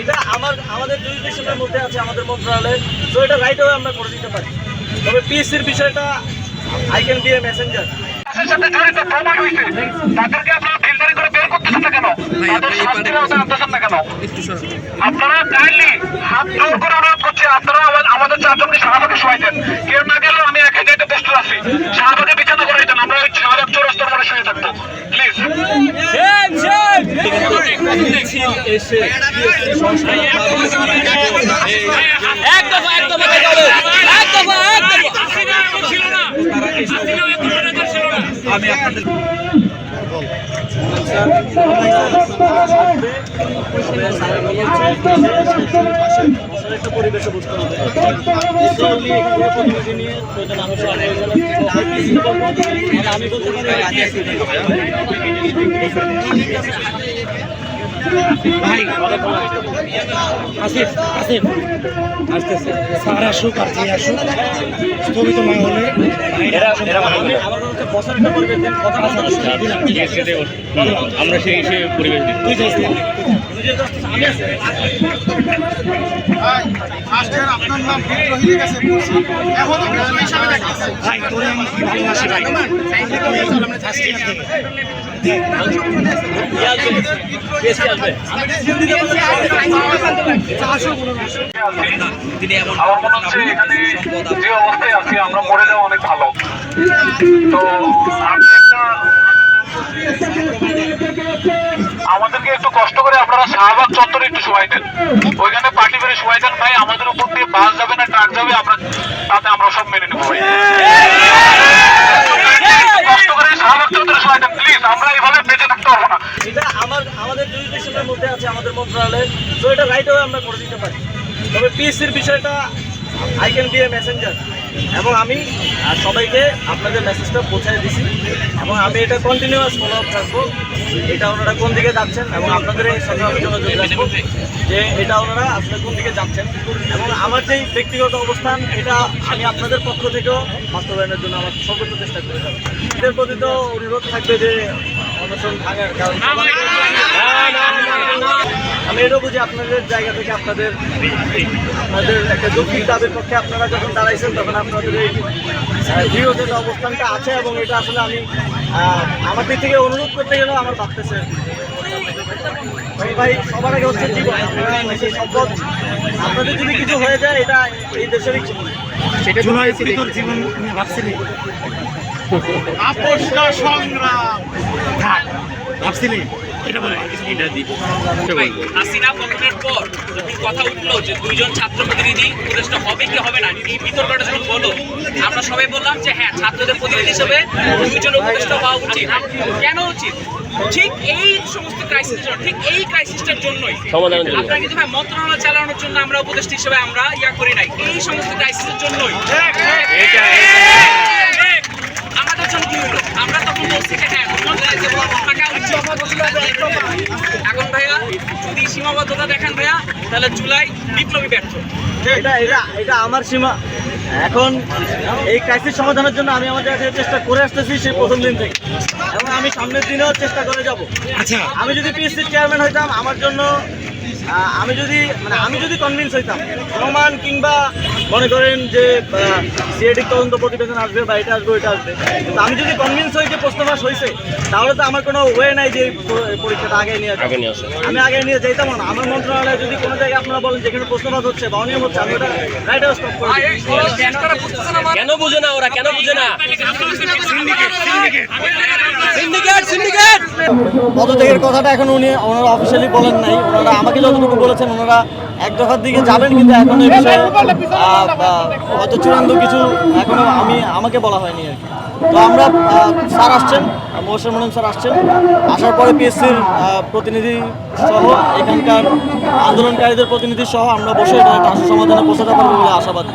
এটা আমার আমাদের জুরিডিকশনের মধ্যে আছে আমাদের মন্ত্রণালয়ে। তো এটা রাইট ওয়ে আমরা করে দিতে পারি। তবে পিএসসির বিষয়টা I can be a messenger সাথে জড়িত প্রমাণ হয়েছে। তাদেরকে আপনারা ফিল্টারিং করে বের করতেছেন না কেন? তাদের শাস্তির আওতায় আনতেছেন না কেন? আপনারা কাইন্ডলি হাত জোর করে অনুরোধ করছি আপনারা আমা- আমাদের চারজনকে শাহবাগে শোয়াই দেন কেউ না গেলেও আমি একা যেতে প্রস্তুত আছি শাহবাগে বিছানা করে দেন আমরা ওই শাহবাগ চৌরাস্তার মনে শুয়ে থাকব প্লিজ এসে সংস্কার এক দফা এক দফা এক দফা এক দফা আমি আপনাদের একটা পরিবেশে বুঝতে হবে প্রতিনিধি নিয়ে আমি বলতে পারি ভাই আসিফ আসিফ। আসতেছে। স্যার আসুক আর যে আসুক। স্থগিত না হলে আমার পরিবেশ সেই পরিবেশ হিসাবে দেখতেছে ভাই তোরে আমি কি ভালোবাসি ভাই? তুই ফার্স্ট ইয়ার থেকে বেশি আসবে আমার মনে হচ্ছে এখানে যে অবস্থায় আছি আমরা মরে যাওয়া অনেক ভালো। আমাদেরকে একটু কষ্ট করে আপনারা শাহবাগ চত্বরে একটু সময় দেন। ওইখানে পার্টি করে সময় দেন ভাই, আমাদের উপর দিয়ে বাস যাবে না, ট্রাক যাবে, আমরা তাতে আমরা সব মেনে নেব কষ্ট করে শাহবাগ চত্বরে সময় প্লিজ আমরা এইভাবে বেঁচে থাকতে পারব না। আমার, আমাদের জুরিডিকশনের মধ্যে আছে, আমাদের মন্ত্রণালয়ে। তো এটা রাইট আমরা করে দিতে পারি। তবে পিএসসির বিষয়টা I can be a messenger এবং আমি সবাইকে আপনাদের মেসেজটা পৌঁছায় দিছি। এবং আমি এটা কন্টিনিউয়াস ফলো আপ রাখব। এটা ওনারা কোন দিকে যাচ্ছেন এবং আপনাদের এই আমি যোগাযোগ রাখব যে এটা ওনারা আসলে কোন দিকে যাচ্ছেন। এবং আমার যেই ব্যক্তিগত অবস্থান, এটা আমি আপনাদের পক্ষ থেকেও বাস্তবায়নের জন্য আমার সর্বোচ্চ চেষ্টা করে যাব এদের প্রতি তো অনুরোধ থাকবে যে আমি এটাও বুঝি আপনাদের জায়গা থেকে আপনাদের আপনাদের একটা যৌক্তিক দাবির পক্ষে আপনারা যখন দাঁড়াইছেন তখন আপনাদের এই আহ, অবস্থানটা আছে এবং এটা আসলে আমি আমার দিক থেকে অনুরোধ করতে গেলেও আমার ভাবতেছে। ভাই সবার আগে হচ্ছে জীবন। সেই সম্পদ আপনাদের যদি কিছু হয়ে যায় এটা এই দেশেরই ক্ষতি। জীবন ভাবছিলি? আপোষ না সংগ্রাম। থাক ভাবছিলি? এটা বলে। কিছু হাসিনা পতনের পর যখন কথা উঠল যে দুইজন ছাত্র প্রতিনিধি উপদেষ্টা হবে কি হবে না এই বিতর্কটা যখন বলো আমরা সবাই বললাম যে হ্যাঁ ছাত্রদের প্রতিনিধি হিসেবে দুইজন উপদেষ্টা হওয়া উচিত। কেন উচিত? ঠিক এই সমস্ত ক্রাইসিস ঠিক এই ক্রাইসিসটার জন্যই। আপনারা কিন্তু ভাই মন্ত্রণালয় চালানোর জন্য আমরা উপদেষ্টা হিসেবে আমরা ইয়া করি নাই। এই সমস্ত ক্রাইসিসের জন্যই। আমাদের জন্য কি হলো? আমরা তখন বলছি যে হ্যাঁ এখন ভাইয়া যদি সীমাবদ্ধতা দেখেন ভাইয়া তাহলে জুলাই বিপ্লবী ব্যর্থ। এটা এটা এটা আমার সীমা। এখন এই ক্রাইসিস সমাধানের জন্য আমি আমার জায়গা থেকে চেষ্টা করে আসতেছি সেই প্রথম দিন থেকে। এবং আমি সামনের দিনেও চেষ্টা করে যাব। আচ্ছা। আমি যদি পিএসসির চেয়ারম্যান হইতাম আমার জন্য আমি যদি মানে আমি যদি কনভিন্স হইতাম সমান কিংবা মনে করেন যে সিআইডি তদন্ত প্রতিবেদন আসবে বা এটা আসবে ওইটা আসবে। কিন্তু আমি যদি কনভিন্স হই যে প্রশ্ন ফাঁস হয়েছে তাহলে তো আমার কোনো ওয়ে নাই যে এই প- পরীক্ষাটা আগে নিয়ে যাব। আমি আগে নিয়ে যাইতাম না। আমার মন্ত্রণালয়ে যদি কোনো জায়গায় আপনারা বলেন যেখানে প্রশ্ন ফাঁস হচ্ছে বা অনিয়ম হচ্ছে আমি ওটা রাইট স্টপ করে কেন বুঝে না ওরা? কেন বুঝে না? সিন্ডিকেট সিন্ডিকেট পদত্যাগের কথাটা এখন উনি ওনারা অফিসিয়ালি বলেন নাই। ওনারা আমাকে যতটুকু বলেছেন ওনারা এক দফার দিকে যাবেন কিন্তু এখন এই বিষয়ে হয়তো চূড়ান্ত কিছু এখনও আমি, আমাকে বলা হয়নি আর কি। তো আমরা স্যার আসছেন, মহসেন মনিম স্যার আসছেন। আসার পরে পিএসসির প্রতিনিধি সহ, এখানকার আন্দোলনকারীদের প্রতিনিধি সহ আমরা বসে এটা একটা সমাধানে পৌঁছাতে পারব বলে আশাবাদী।